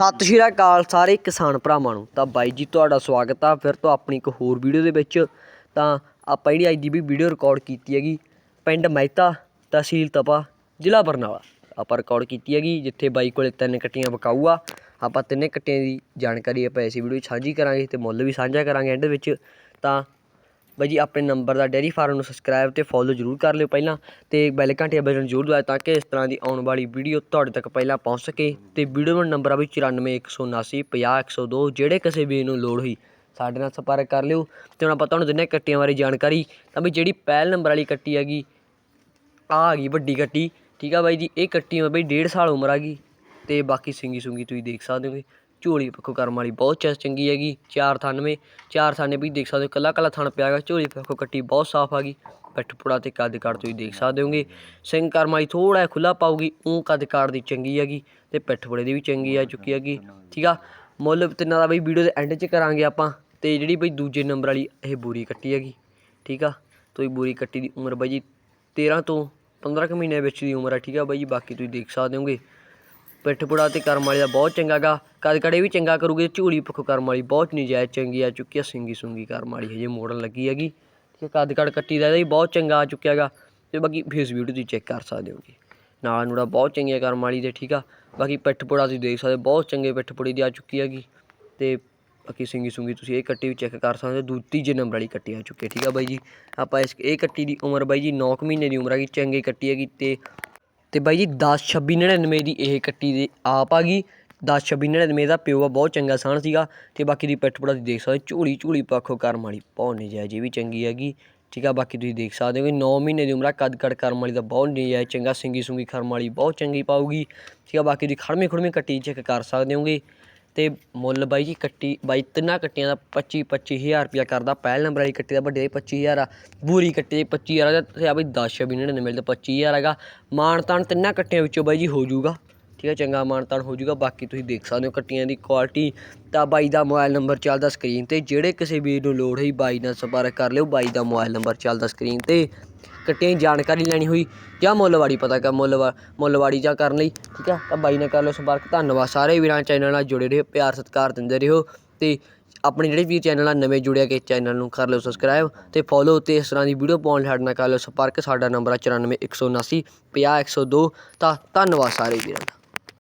ਸਤਿ ਸ਼੍ਰੀ ਅਕਾਲ ਸਾਰੇ ਕਿਸਾਨ ਭਰਾਵਾਂ ਨੂੰ। ਤਾਂ ਬਾਈ ਜੀ, ਤੁਹਾਡਾ ਸਵਾਗਤ ਆ ਫਿਰ ਤੋਂ ਆਪਣੀ ਇੱਕ ਹੋਰ ਵੀਡੀਓ ਦੇ ਵਿੱਚ। ਤਾਂ ਆਪਾਂ ਜਿਹੜੀ ਅੱਜ ਦੀ ਵੀ ਵੀਡੀਓ ਰਿਕਾਰਡ ਕੀਤੀ ਹੈਗੀ, ਪਿੰਡ ਮਹਿਤਾ ਤਹਿਸੀਲ ਤਪਾ, ਜ਼ਿਲ੍ਹਾ ਬਰਨਾਲਾ। ਆਪਾਂ ਰਿਕਾਰਡ ਕੀਤੀ ਹੈਗੀ, ਜਿੱਥੇ ਬਾਈ ਕੋਲੇ ਤਿੰਨ ਕੱਟੀਆਂ ਵਿਕਾਊ ਆ ਆਪਾਂ ਤਿੰਨੇ ਕੱਟੀਆਂ ਦੀ ਜਾਣਕਾਰੀ ਆਪਾਂ ਇਸ ਵੀਡੀਓ 'ਚ ਸਾਂਝੀ ਕਰਾਂਗੇ ਤੇ ਮੁੱਲ ਵੀ ਸਾਂਝਾ ਕਰਾਂਗੇ ਐਂਡ ਵਿੱਚ। ਤਾਂ ਬਾਈ ਜੀ, ਆਪਣੇ ਨੰਬਰ ਦਾ ਡੇਅਰੀ ਫਾਰਮ ਨੂੰ ਸਬਸਕ੍ਰਾਈਬ ਤੇ ਫੋਲੋ ਜ਼ਰੂਰ ਕਰ ਲਿਓ ਪਹਿਲਾਂ ਤੇ ਬੈਲ ਘੰਟੇ ਬਟਨ ਜ਼ਰੂਰ ਦਬਾਓ ਤਾਂ ਕਿ ਇਸ ਤਰ੍ਹਾਂ ਦੀ ਆਉਣ ਵਾਲੀ ਵੀਡੀਓ ਤੁਹਾਡੇ ਤੱਕ ਪਹਿਲਾਂ ਪਹੁੰਚ ਸਕੇ ਤੇ ਵੀਡੀਓ ਦਾ ਨੰਬਰ ਆ ਵੀ 94179 50102 ਜਿਹੜੇ ਕਿਸੇ ਵੀ ਨੂੰ ਲੋੜ ਹੋਈ ਸਾਡੇ ਨਾਲ ਸੰਪਰਕ ਕਰ ਲਿਓ ਤੇ ਹੁਣ ਆਪਾਂ ਤੁਹਾਨੂੰ ਦਿੰਦੇ ਹਾਂ ਕੱਟੀਆਂ ਬਾਰੇ ਜਾਣਕਾਰੀ। ਤਾਂ ਵੀ ਜਿਹੜੀ ਪਹਿਲ ਨੰਬਰ ਵਾਲੀ ਕੱਟੀ ਹੈਗੀ ਆ ਆ ਗਈ ਵੱਡੀ ਕੱਟੀ, ਠੀਕ ਆ ਬਾਈ ਜੀ, ਇਹ ਕੱਟੀ ਆ ਬਈ 1.5 ਸਾਲ ਉਮਰ ਆ ਗਈ ਤੇ ਬਾਕੀ ਸਿੰਗੀ ਸੁੰਗੀ ਤੁਸੀਂ ਦੇਖ ਸਕਦੇ ਹੋਗੇ ਝੋਲੀ ਪੱਖੋਂ ਕਰਮ ਵਾਲੀ ਬਹੁਤ ਚੰਗੀ ਹੈਗੀ। ਚਾਰ ਥਾਨਵੇਂ ਚਾਰ ਥਾਨੇ ਵੀ ਦੇਖ ਸਕਦੇ ਹੋ, ਕੱਲਾ ਕੱਲਾ ਥਣ ਪਿਆ ਹੈਗਾ। ਝੋਲੀ ਪੱਖੋਂ ਕੱਟੀ ਬਹੁਤ ਸਾਫ਼ ਆ ਗਈ। ਪਿੱਠ ਪੁੜਾ ਤੇ ਕੱਦ ਕਾੜ ਤੁਸੀਂ ਦੇਖ ਸਕਦੇ ਹੋਗੇ। ਸਿੰਘ ਕਰਮ ਵਾਲੀ ਥੋੜਾ ਖੁੱਲਾ ਪਾਉਗੀ ਉਹ ਕੱਦ ਕਾੜ ਦੀ ਚੰਗੀ ਹੈਗੀ ਤੇ ਪਿੱਠ ਪੁੜੇ ਦੀ ਵੀ ਚੰਗੀ ਆ ਚੁੱਕੀ ਹੈਗੀ। ਠੀਕ ਆ? ਮੁੱਲ ਤਿੰਨਾਂ ਦਾ ਬਈ ਵੀਡੀਓ ਦੇ ਐਂਡ 'ਚ ਕਰਾਂਗੇ ਆਪਾਂ ਤੇ ਜਿਹੜੀ ਬਈ ਦੂਜੇ ਨੰਬਰ ਵਾਲੀ ਇਹ ਬੂਰੀ ਕੱਟੀ ਹੈਗੀ। ਠੀਕ ਆ? ਤੁਸੀਂ ਬੂਰੀ ਕੱਟੀ ਦੀ ਉਮਰ ਬਾਈ ਜੀ 13 ਤੋਂ 15 ਕੁ ਮਹੀਨੇ ਵਿੱਚ ਦੀ ਉਮਰ ਆ। ਠੀਕ ਆ ਬਾਈ ਜੀ? ਬਾਕੀ ਤੁਸੀਂ ਦੇਖ ਸਕਦੇ ਹੋਗੇ। ਪਿੱਠ ਪੁੜਾ ਤੇ ਕਰਮ ਵਾਲੀ ਦਾ ਬਹੁਤ ਚੰਗਾ ਗਾ। ਕਦ ਕੜੇ ਵੀ ਚੰਗਾ ਕਰੂਗੀ ਝੂਲੀ ਭੁੱਖ ਕਰਮ ਵਾਲੀ ਬਹੁਤ ਨਜਾਇਜ਼ ਚੰਗੀ ਆ ਚੁੱਕੀ ਆ ਸਿੰਗੀ ਸੁੰਗੀ ਕਰਮ ਵਾਲੀ ਹਜੇ ਮੋੜਨ ਲੱਗੀ ਹੈਗੀ। ਠੀਕ ਆ ਕਦ ਕੱਟੀ ਦਾ ਇਹਦਾ ਵੀ ਬਹੁਤ ਚੰਗਾ ਆ ਚੁੱਕਿਆ ਗਾ। ਤੇ ਬਾਕੀ ਫੇਸ ਵੀਡੀਓ ਤੁਸੀਂ ਚੈੱਕ ਕਰ ਸਕਦੇ ਹੋ ਜੀ। ਨਾਲ ਨੂੜਾ ਬਹੁਤ ਚੰਗੀ ਆ ਕਰਮ ਵਾਲੀ ਦੇ ਠੀਕ ਆ। ਬਾਕੀ ਪਿੱਠ ਪੁੜਾ ਤੁਸੀਂ ਦੇਖ ਸਕਦੇ ਹੋ, ਬਹੁਤ ਚੰਗੇ ਪਿੱਠ ਪੁੜੀ ਦੀ ਆ ਚੁੱਕੀ ਹੈਗੀ। ਤੇ ਬਾਕੀ ਸਿੰਗੀ ਸੁੰਗੀ ਤੁਸੀਂ ਇਹ ਕੱਟੀ ਵੀ ਚੈੱਕ ਕਰ ਸਕਦੇ ਹੋ ਦੂ ਤੀਜੇ ਨੰਬਰ ਵਾਲੀ ਕੱਟੀ ਆ ਚੁੱਕੀ ਠੀਕ ਆ ਬਾਈ ਜੀ। ਆਪਾਂ ਇਸ ਇਹ ਕੱਟੀ ਦੀ ਉਮਰ ਬਾਈ ਜੀ 9 ਮਹੀਨੇ ਦੀ ਉਮਰ ਹੈਗੀ ਚੰਗੀ ਕੱਟੀ ਹੈਗੀ ਤੇ ਅਤੇ ਬਾਈ ਜੀ 10 26 99 ਦੀ ਇਹ ਕੱਟੀ ਦੇ ਆਪ ਆ ਗਈ। 10 26 99 ਦਾ ਪਿਓ ਆ ਬਹੁਤ ਚੰਗਾ ਸਾਣ ਸੀਗਾ ਅਤੇ ਬਾਕੀ ਦੀ ਪਿੱਠ ਪੁੜਾ ਤੁਸੀਂ ਦੇਖ ਸਕਦੇ ਹੋ, ਝੂਲੀ ਝੋਲੀ ਪੱਖੋਂ ਕਰਮ ਵਾਲੀ ਬਹੁਤ ਨਜਾਇਜ਼ ਇਹ ਵੀ ਚੰਗੀ ਹੈਗੀ। ਠੀਕ ਆ ਬਾਕੀ ਤੁਸੀਂ ਦੇਖ ਸਕਦੇ ਹੋ ਕਿ 9 ਮਹੀਨੇ ਦੀ ਉਮਰ ਆ ਕੱਦ ਕੱਦ ਕਰਮ ਵਾਲੀ ਦਾ ਬਹੁਤ ਨਜਾਇਜ਼ ਚੰਗਾ ਸਿੰਗੀ ਸੁੰਗੀ ਕਰਮ ਵਾਲੀ ਬਹੁਤ ਚੰਗੀ ਪਾਊਗੀ। ਠੀਕ ਆ ਬਾਕੀ ਦੀ ਖੜਮੀ ਖੜਮੀ ਕੱਟੀ ਚੈੱਕ ਕਰ ਸਕਦੇ ਹੋਗੇ। ਅਤੇ ਮੁੱਲ ਬਾਈ ਜੀ ਕੱਟੀ, ਬਾਈ ਤਿੰਨਾਂ ਕੱਟੀਆਂ ਦਾ ਪੱਚੀ ਪੱਚੀ ਹਜ਼ਾਰ ਰੁਪਇਆ ਕਰਦਾ। ਪਹਿਲ ਨੰਬਰ ਵਾਲੀ ਕੱਟੀ ਦਾ ਵੱਡੇ ਪੱਚੀ ਹਜ਼ਾਰ ਆ। ਬੂਰੀ ਕੱਟੀ ਜੀ ਪੱਚੀ ਹਜ਼ਾਰ ਆ ਤੇ ਆ ਬਈ 10 26 99 ਮਿਲਦਾ 25000 ਹੈਗਾ। ਮਾਣ ਤਾਣ ਤਿੰਨਾਂ ਕੱਟੀਆਂ ਵਿੱਚੋਂ ਬਾਈ ਜੀ ਹੋ ਜਾਊਗਾ। ਠੀਕ ਹੈ ਚੰਗਾ ਮਾਣ ਤਾਣ ਹੋ ਜਾਊਗਾ, ਬਾਕੀ ਤੁਸੀਂ ਦੇਖ ਸਕਦੇ ਹੋ ਕੱਟੀਆਂ ਦੀ ਕੁਆਲਿਟੀ ਤਾਂ ਬਾਈ ਦਾ ਮੋਬਾਈਲ ਨੰਬਰ ਚੱਲਦਾ ਸਕਰੀਨ ਤੇ, ਜਿਹੜੇ ਕਿਸੇ ਵੀਰ ਨੂੰ ਲੋੜ ਹੋਈ ਬਾਈ ਨਾਲ ਸੰਪਰਕ ਕਰ ਲਿਓ, ਬਾਈ ਦਾ ਮੋਬਾਈਲ ਨੰਬਰ ਚੱਲਦਾ ਸਕਰੀਨ ਤੇ। ਕੱਟੀਆਂ ਦੀ ਜਾਣਕਾਰੀ ਲੈਣੀ ਹੋਈ, ਜਾਂ ਮੁੱਲਵਾੜੀ, ਪਤਾ ਕਰ, ਮੁੱਲਵਾ, ਮੁੱਲਵਾੜੀ ਜਾਂ ਕਰਨ ਲਈ, ਠੀਕ ਹੈ ਤਾਂ ਬਾਈ ਨਾਲ ਕਰ ਲਓ ਸੰਪਰਕ, ਧੰਨਵਾਦ। ਸਾਰੇ ਵੀਰਾਂ ਚੈਨਲ ਨਾਲ ਜੁੜੇ ਰਹੋ, ਪਿਆਰ, ਸਤਿਕਾਰ ਦਿੰਦੇ ਰਹੋ ਤੇ ਆਪਣੇ ਜਿਹੜੇ ਵੀ ਚੈਨਲ ਆ, ਨਵੇਂ ਜੁੜਿਆ ਕਿ ਚੈਨਲ ਨੂੰ ਕਰ ਲਿਓ ਸਬਸਕ੍ਰਾਈਬ ਤੇ ਫੋਲੋ ਤੇ ਇਸ ਤਰ੍ਹਾਂ ਦੀ ਵੀਡੀਓ ਪਾਉਣ ਲਈ ਸਾਡੇ ਨਾਲ ਕਰ ਲਿਓ ਸੰਪਰਕ। ਸਾਡਾ ਨੰਬਰ ਹੈ 94179 50102 ਤਾਂ ਧੰਨਵਾਦ ਸਾਰੇ ਵੀਰਾਂ ਦਾ।